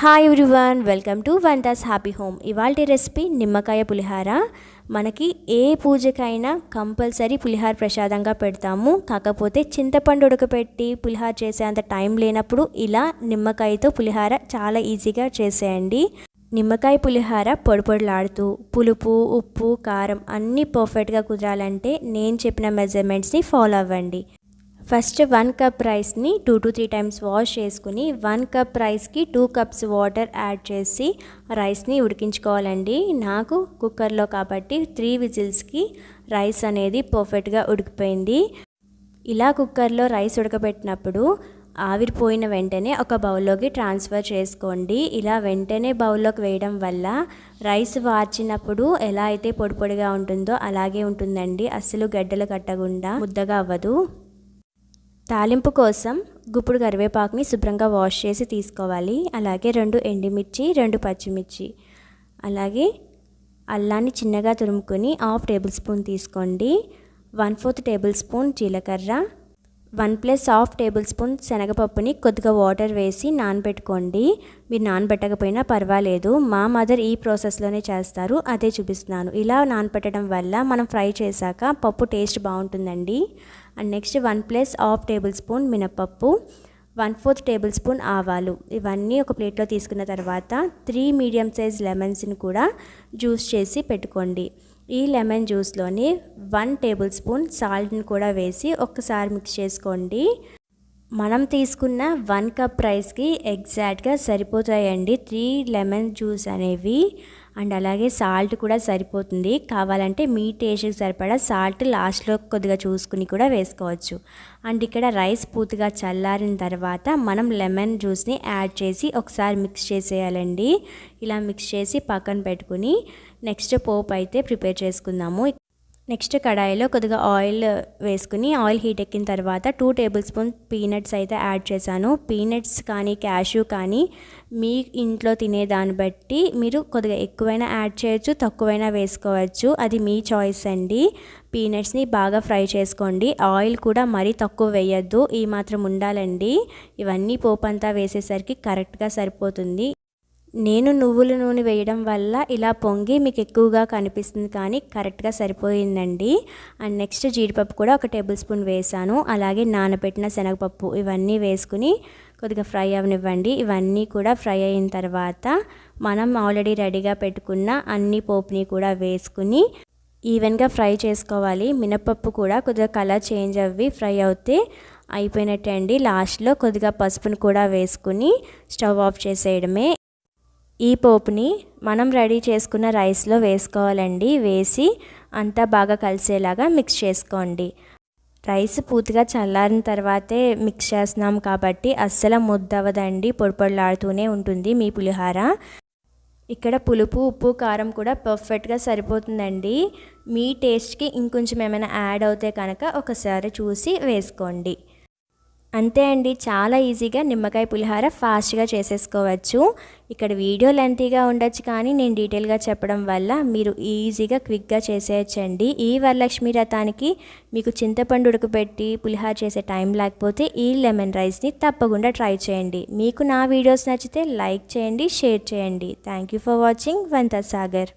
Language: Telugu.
Hi everyone welcome to Vantas happy home ఇవాళ రెసిపీ నిమ్మకాయ పులిహార. మనకి ఏ పూజకైనా కంపల్సరీ పులిహార ప్రసాదంగా పెడతాము. కాకపోతే చింతపండు ఉడకపెట్టి పులిహార చేసేంత టైం లేనప్పుడు ఇలా నిమ్మకాయతో పులిహార చాలా ఈజీగా చేసేయండి. నిమ్మకాయ పులిహార పొడిపొడిలాడుతూ పులుపు ఉప్పు కారం అన్నీ పర్ఫెక్ట్గా కుదరాలంటే నేను చెప్పిన మెజర్మెంట్స్ని ఫాలో అవ్వండి. ఫస్ట్ వన్ కప్ రైస్ని two to three times wash చేసుకుని వన్ కప్ రైస్కి టూ కప్స్ వాటర్ యాడ్ చేసి రైస్ని ఉడికించుకోవాలండి. నాకు కుక్కర్లో కాబట్టి త్రీ విజిల్స్కి రైస్ అనేది పర్ఫెక్ట్గా ఉడికిపోయింది. ఇలా కుక్కర్లో రైస్ ఉడకబెట్టినప్పుడు ఆవిరిపోయిన వెంటనే ఒక బౌల్లోకి ట్రాన్స్ఫర్ చేసుకోండి. ఇలా వెంటనే బౌల్లోకి వేయడం వల్ల రైస్ వార్చినప్పుడు ఎలా అయితే పొడి పొడిగా ఉంటుందో అలాగే ఉంటుందండి. అస్సలు గడ్డలు కట్టకుండా ముద్దగా అవ్వదు. తాలింపు కోసం గుప్పుడు కరివేపాకుని శుభ్రంగా వాష్ చేసి తీసుకోవాలి. అలాగే రెండు ఎండుమిర్చి రెండు పచ్చిమిర్చి. అలాగే అల్లాన్ని చిన్నగా తురుముకొని హాఫ్ టేబుల్ స్పూన్ తీసుకోండి. వన్ ఫోర్త్ టేబుల్ స్పూన్ జీలకర్ర. One plus half tablespoon శనగపప్పుని కొద్దిగా వాటర్ వేసి నానబెట్టుకోండి. మీరు నానబెట్టకపోయినా పర్వాలేదు. మా మదర్ ఈ ప్రాసెస్లోనే చేస్తారు. అదే చూపిస్తున్నాను. ఇలా నానబెట్టడం వల్ల మనం ఫ్రై చేశాక పప్పు టేస్ట్ బాగుంటుందండి. And next one plus half tablespoon మినపప్పు వన్ ఫోర్త్ టేబుల్ స్పూన్ ఆవాలు. ఇవన్నీ ఒక ప్లేట్లో తీసుకున్న తర్వాత త్రీ మీడియం సైజ్ లెమన్స్ని కూడా జ్యూస్ చేసి పెట్టుకోండి. ఈ లెమన్ జ్యూస్లోని వన్ టేబుల్ స్పూన్ సాల్ట్ని కూడా వేసి ఒక్కసారి మిక్స్ చేసుకోండి. మనం తీసుకున్న వన్ కప్ రైస్కి ఎగ్జాక్ట్గా సరిపోతాయండి. త్రీ లెమన్ జ్యూస్ అనేవి. అండ్ అలాగే సాల్ట్ కూడా సరిపోతుంది. కావాలంటే మీ టేస్ట్కి సరిపడా సాల్ట్ లాస్ట్లో కొద్దిగా చూసుకుని కూడా వేసుకోవచ్చు. అండ్ ఇక్కడ రైస్ పూర్తిగా చల్లారిన తర్వాత మనం లెమన్ జ్యూస్ని యాడ్ చేసి ఒకసారి మిక్స్ చేసేయాలండి. ఇలా మిక్స్ చేసి పక్కన పెట్టుకుని నెక్స్ట్ పోప్ అయితే ప్రిపేర్ చేసుకుందాము. నెక్స్ట్ కడాయిలో కొద్దిగా ఆయిల్ వేసుకుని ఆయిల్ హీట్ ఎక్కిన తర్వాత టూ టేబుల్ స్పూన్ పీనట్స్ అయితే యాడ్ చేశాను. పీనట్స్ కానీ క్యాష్యూ కానీ మీ ఇంట్లో తినే దాన్ని బట్టి మీరు కొద్దిగా ఎక్కువైనా యాడ్ చేయొచ్చు తక్కువైనా వేసుకోవచ్చు. అది మీ చాయిస్ అండి. పీనట్స్ని బాగా ఫ్రై చేసుకోండి. ఆయిల్ కూడా మరీ తక్కువ వేయద్దు. ఈ మాత్రం ఉండాలండి. ఇవన్నీ పోపు అంతా వేసేసరికి కరెక్ట్గా సరిపోతుంది. నేను నువ్వుల నూనె వేయడం వల్ల ఇలా పొంగి మీకు ఎక్కువగా కనిపిస్తుంది కానీ కరెక్ట్గా సరిపోయిందండి. అండ్ నెక్స్ట్ జీడిపప్పు కూడా ఒక టేబుల్ స్పూన్ వేసాను. అలాగే నానబెట్టిన శనగపప్పు ఇవన్నీ వేసుకుని కొద్దిగా ఫ్రై అవనివ్వండి. ఇవన్నీ కూడా ఫ్రై అయిన తర్వాత మనం ఆల్రెడీ రెడీగా పెట్టుకున్న అన్ని పోపుని కూడా వేసుకుని ఈవెన్గా ఫ్రై చేసుకోవాలి. మినపప్పు కూడా కొద్దిగా కలర్ చేంజ్ అవ్వి ఫ్రై అవుతే అయిపోయినట్టే అండి లాస్ట్లో కొద్దిగా పసుపును కూడా వేసుకుని స్టవ్ ఆఫ్ చేసేయడమే. ఈ పోపుని మనం రెడీ చేసుకున్న రైస్లో వేసుకోవాలండి. వేసి అంతా బాగా కలిసేలాగా మిక్స్ చేసుకోండి. రైస్ పూర్తిగా చల్లారిన తర్వాతే మిక్స్ చేస్తున్నాం కాబట్టి అస్సలు ముద్దవదండి పొడిపొడలాడుతూనే ఉంటుంది మీ పులిహార. ఇక్కడ పులుపు ఉప్పు కారం కూడా పర్ఫెక్ట్గా సరిపోతుందండి. మీ టేస్ట్కి ఇంకొంచెం ఏమైనా యాడ్ అవుతే కనుక ఒకసారి చూసి వేసుకోండి. అంతే అండి చాలా ఈజీగా నిమ్మకాయ పులిహార ఫాస్ట్గా చేసేసుకోవచ్చు. ఇక్కడ వీడియో లెంతీగా ఉండొచ్చు కానీ నేను డీటెయిల్గా చెప్పడం వల్ల మీరు ఈజీగా క్విక్గా చేసేయచ్చండి. ఈ వరలక్ష్మి రథానికి మీకు చింతపండు ఉడకబెట్టి పులిహార చేసే టైం లేకపోతే ఈ లెమన్ రైస్ని తప్పకుండా ట్రై చేయండి. మీకు నా వీడియోస్ నచ్చితే లైక్ చేయండి షేర్ చేయండి. థ్యాంక్ యూ ఫర్ వాచింగ్ వంత సాగర్